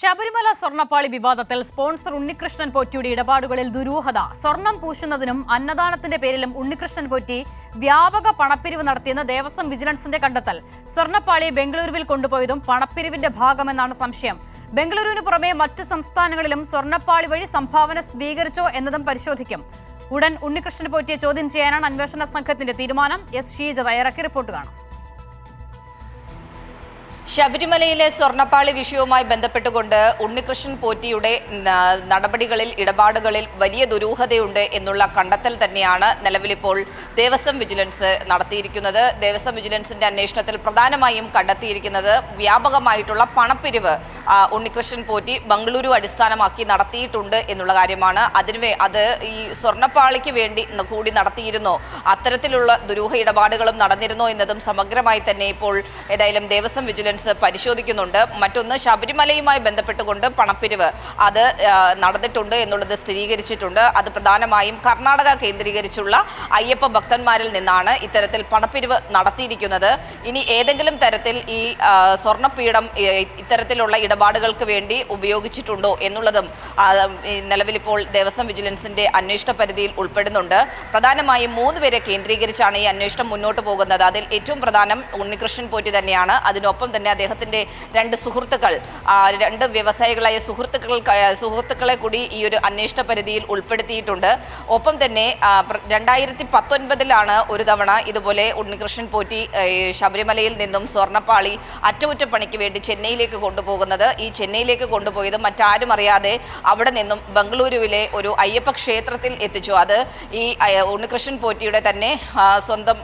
ശബരിമല സ്വർണപ്പാളി വിവാദത്തിൽ സ്പോൺസർ ഉണ്ണികൃഷ്ണൻ പോറ്റിയുടെ ഇടപാടുകളിൽ ദുരൂഹത. സ്വർണം പൂശുന്നതിനും അന്നദാനത്തിന്റെ പേരിലും ഉണ്ണികൃഷ്ണൻ പോറ്റി വ്യാപക പണപ്പിരിവ് നടത്തിയെന്ന് ദേവസ്വം വിജിലൻസിന്റെ കണ്ടെത്തൽ. സ്വർണപ്പാളിയെ ബംഗളൂരുവിൽ കൊണ്ടുപോയതും പണപ്പിരിവിന്റെ ഭാഗമെന്നാണ് സംശയം. ബംഗളൂരുവിന് പുറമെ മറ്റു സംസ്ഥാനങ്ങളിലും സ്വർണപ്പാളി വഴി സംഭാവന സ്വീകരിച്ചോ എന്നതും പരിശോധിക്കും. ഉടൻ ഉണ്ണികൃഷ്ണൻ പോറ്റിയെ ചോദ്യം ചെയ്യാനാണ് അന്വേഷണ സംഘത്തിന്റെ തീരുമാനം. എസ്. ഷീജ തയ്യാറാക്കി റിപ്പോർട്ട് കാണാം. ശബരിമലയിലെ സ്വർണപ്പാളി വിഷയവുമായി ബന്ധപ്പെട്ടുകൊണ്ട് ഉണ്ണികൃഷ്ണൻ പോറ്റിയുടെ നടപടികളിൽ ഇടപാടുകളിൽ വലിയ ദുരൂഹതയുണ്ട് എന്നുള്ള കണ്ടെത്തൽ തന്നെയാണ് നിലവിലിപ്പോൾ ദേവസ്വം വിജിലൻസ് നടത്തിയിരിക്കുന്നത്. ദേവസ്വം വിജിലൻസിന്റെ അന്വേഷണത്തിൽ പ്രധാനമായും കണ്ടെത്തിയിരിക്കുന്നത് വ്യാപകമായിട്ടുള്ള പണപ്പിരിവ് ഉണ്ണികൃഷ്ണൻ പോറ്റി ബംഗളൂരു അടിസ്ഥാനമാക്കി നടത്തിയിട്ടുണ്ട് എന്നുള്ള കാര്യമാണ്. അതിന് അത് ഈ സ്വർണപ്പാളിക്ക് വേണ്ടി കൂടി നടത്തിയിരുന്നോ. അത്തരത്തിലുള്ള ദുരൂഹ ഇടപാടുകളും നടന്നിരുന്നോ എന്നതും സമഗ്രമായി തന്നെ ഇപ്പോൾ ഏതായാലും ദേവസ്വം വിജിലൻസ് പരിശോധിക്കുന്നുണ്ട്. മറ്റൊന്ന് ശബരിമലയുമായി ബന്ധപ്പെട്ടുകൊണ്ട് പണപ്പിരിവ് അത് നടന്നിട്ടുണ്ട് എന്നുള്ളത് സ്ഥിരീകരിച്ചിട്ടുണ്ട്. അത് പ്രധാനമായും കർണാടക കേന്ദ്രീകരിച്ചുള്ള അയ്യപ്പ ഭക്തന്മാരിൽ നിന്നാണ് ഇത്തരത്തിൽ പണപ്പിരിവ് നടത്തിയിരിക്കുന്നത്. ഇനി ഏതെങ്കിലും തരത്തിൽ ഈ സ്വർണപീഠം ഇത്തരത്തിലുള്ള ഇടപാടുകൾക്ക് വേണ്ടി ഉപയോഗിച്ചിട്ടുണ്ടോ എന്നുള്ളതും നിലവിലിപ്പോൾ ദേവസ്വം വിജിലൻസിന്റെ അന്വേഷണ പരിധിയിൽ ഉൾപ്പെടുന്നുണ്ട്. പ്രധാനമായും മൂന്ന് പേരെ കേന്ദ്രീകരിച്ചാണ് ഈ അന്വേഷണം മുന്നോട്ട് പോകുന്നത്. അതിൽ ഏറ്റവും പ്രധാനം ഉണ്ണികൃഷ്ണൻ പോറ്റി തന്നെയാണ്. അതിനൊപ്പം തന്നെ അദ്ദേഹത്തിന്റെ രണ്ട് സുഹൃത്തുക്കൾ രണ്ട് വ്യവസായികളായ സുഹൃത്തുക്കൾ സുഹൃത്തുക്കളെ കൂടി ഈ ഒരു അന്വേഷണ പരിധിയിൽ ഉൾപ്പെടുത്തിയിട്ടുണ്ട്. ഒപ്പം തന്നെ രണ്ടായിരത്തി പത്തൊൻപതിലാണ് ഒരു തവണ ഇതുപോലെ ഉണ്ണികൃഷ്ണൻ പോറ്റി ശബരിമലയിൽ നിന്നും സ്വർണപ്പാളി അറ്റകുറ്റപ്പണിക്ക് വേണ്ടി ചെന്നൈയിലേക്ക് കൊണ്ടുപോകുന്നത്. ഈ ചെന്നൈയിലേക്ക് കൊണ്ടുപോയത് മറ്റാരും അറിയാതെ അവിടെ നിന്നും ബംഗളൂരുവിലെ ഒരു അയ്യപ്പ ക്ഷേത്രത്തിൽ എത്തിച്ചു. അത് ഈ ഉണ്ണികൃഷ്ണൻ പോറ്റിയുടെ തന്നെ സ്വന്തം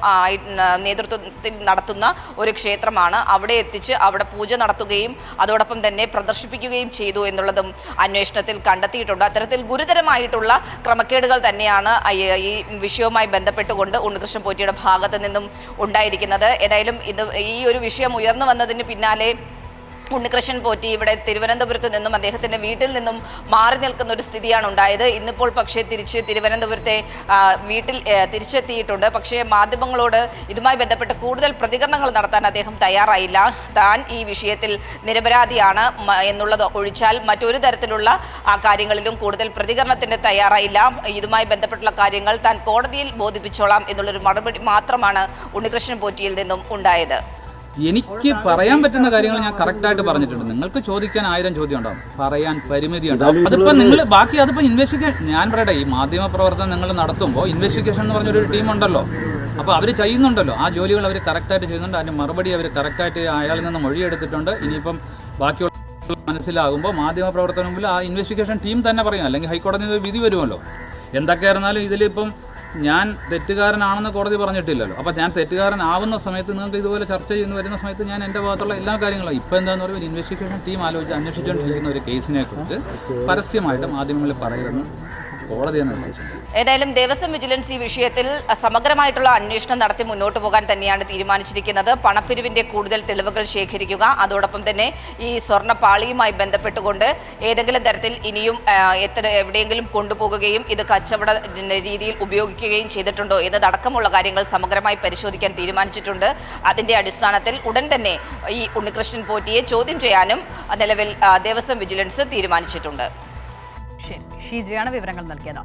നേതൃത്വത്തിൽ നടത്തുന്ന ഒരു ക്ഷേത്രമാണ്. അവിടെ എത്തിച്ച് അവിടെ പൂജ നടത്തുകയും അതോടൊപ്പം തന്നെ പ്രദർശിപ്പിക്കുകയും ചെയ്തു എന്നുള്ളതും അന്വേഷണത്തിൽ കണ്ടെത്തിയിട്ടുണ്ട്. അത്തരത്തിൽ ഗുരുതരമായിട്ടുള്ള ക്രമക്കേടുകൾ തന്നെയാണ് ഈ വിഷയവുമായി ബന്ധപ്പെട്ടുകൊണ്ട് ഉണ്ണികൃഷ്ണൻ പോറ്റിയുടെ ഭാഗത്ത് നിന്നും ഉണ്ടായിരിക്കുന്നത്. ഏതായാലും ഇത് ഈ ഒരു വിഷയം ഉയർന്നു വന്നതിന് പിന്നാലെ ഉണ്ണികൃഷ്ണൻ പോറ്റി ഇവിടെ തിരുവനന്തപുരത്ത് നിന്നും അദ്ദേഹത്തിന്റെ വീട്ടിൽ നിന്നും മാറി നിൽക്കുന്ന ഒരു സ്ഥിതിയാണ് ഉണ്ടായത്. ഇന്നിപ്പോൾ പക്ഷേ തിരിച്ച് തിരുവനന്തപുരത്തെ വീട്ടിൽ തിരിച്ചെത്തിയിട്ടുണ്ട്. പക്ഷേ മാധ്യമങ്ങളോട് ഇതുമായി ബന്ധപ്പെട്ട് കൂടുതൽ പ്രതികരണങ്ങൾ നടത്താൻ അദ്ദേഹം തയ്യാറായില്ല. താൻ ഈ വിഷയത്തിൽ നിരപരാധിയാണ് എന്നുള്ളത് ഒഴിച്ചാൽ മറ്റൊരു തരത്തിലുള്ള കാര്യങ്ങളിലും കൂടുതൽ പ്രതികരണത്തിന് തയ്യാറായില്ല. ഇതുമായി ബന്ധപ്പെട്ടുള്ള കാര്യങ്ങൾ താൻ കോടതിയിൽ ബോധിപ്പിച്ചോളാം എന്നുള്ളൊരു മറുപടി മാത്രമാണ് ഉണ്ണികൃഷ്ണൻ പോറ്റിയിൽ നിന്നും ഉണ്ടായത്. എനിക്ക് പറയാൻ പറ്റുന്ന കാര്യങ്ങൾ ഞാൻ കറക്റ്റായിട്ട് പറഞ്ഞിട്ടുണ്ട്. നിങ്ങൾക്ക് ചോദിക്കാൻ ആയിരം ചോദ്യം ഉണ്ടാവും പറയാൻ പരിമിതി ഉണ്ടാവും അതിപ്പോ നിങ്ങൾ ബാക്കി അതിപ്പോ ഇൻവെസ്റ്റിഗേഷൻ ഞാൻ പറയട്ടെ ഈ മാധ്യമ പ്രവർത്തനം നിങ്ങൾ നടത്തുമ്പോൾ ഇൻവെസ്റ്റിഗേഷൻ എന്ന് പറഞ്ഞൊരു ടീം ഉണ്ടല്ലോ അപ്പോൾ അവർ ചെയ്യുന്നുണ്ടല്ലോ. ആ ജോലികൾ അവർ കറക്റ്റായിട്ട് ചെയ്യുന്നുണ്ട്. അതിന് മറുപടി അവർ കറക്റ്റായിട്ട് അയാളിൽ നിന്ന് മൊഴിയെടുത്തിട്ടുണ്ട്. ഇനിയിപ്പം ബാക്കിയുള്ള മനസ്സിലാകുമ്പോൾ മാധ്യമ പ്രവർത്തനം മുമ്പിൽ ആ ഇൻവെസ്റ്റിഗേഷൻ ടീം തന്നെ പറയും. അല്ലെങ്കിൽ ഹൈക്കോടതി വിധി വരുമല്ലോ. എന്തൊക്കെയായിരുന്നാലും ഇതിലിപ്പം ഞാൻ തെറ്റുകാരനാണെന്ന് കോടതി പറഞ്ഞിട്ടില്ലല്ലോ. അപ്പോൾ ഞാൻ തെറ്റുകാരനാവുന്ന സമയത്ത് നിങ്ങൾക്ക് ഇതുപോലെ ചർച്ച ചെയ്യുന്ന വരുന്ന സമയത്ത് ഞാൻ എന്റെ ഭാഗത്തുള്ള എല്ലാ കാര്യങ്ങളും ഇപ്പോൾ എന്താന്ന് പറയുമ്പോൾ ഒരു ഇൻവെസ്റ്റിഗേഷൻ ടീം ആലോചിച്ച് അന്വേഷിച്ചുകൊണ്ടിരിക്കുന്ന ഒരു കേസിനെക്കുറിച്ച് പരസ്യമായിട്ട് മാധ്യമങ്ങളിൽ പറയരുതെന്ന് കോടതി തന്നെ നിർദ്ദേശിച്ചു. ഏതായാലും ദേവസ്വം വിജിലൻസ് ഈ വിഷയത്തിൽ സമഗ്രമായിട്ടുള്ള അന്വേഷണം നടത്തി മുന്നോട്ട് പോകാൻ തന്നെയാണ് തീരുമാനിച്ചിരിക്കുന്നത്. പണപ്പിരിവിന്റെ കൂടുതൽ തെളിവുകൾ ശേഖരിക്കുക അതോടൊപ്പം തന്നെ ഈ സ്വർണപ്പാളിയുമായി ബന്ധപ്പെട്ടുകൊണ്ട് ഏതെങ്കിലും തരത്തിൽ ഇനിയും എത്ര എവിടെയെങ്കിലും കൊണ്ടുപോകുകയും ഇത് കച്ചവട രീതിയിൽ ഉപയോഗിക്കുകയും ചെയ്തിട്ടുണ്ടോ എന്നതടക്കമുള്ള കാര്യങ്ങൾ സമഗ്രമായി പരിശോധിക്കാൻ തീരുമാനിച്ചിട്ടുണ്ട്. അതിന്റെ അടിസ്ഥാനത്തിൽ ഉടൻ തന്നെ ഈ ഉണ്ണികൃഷ്ണൻ പോറ്റിയെ ചോദ്യം ചെയ്യാനും നിലവിൽ ദേവസ്വം വിജിലൻസ് തീരുമാനിച്ചിട്ടുണ്ട്. ഷീജയാണ് വിവരങ്ങൾ നൽകിയത്.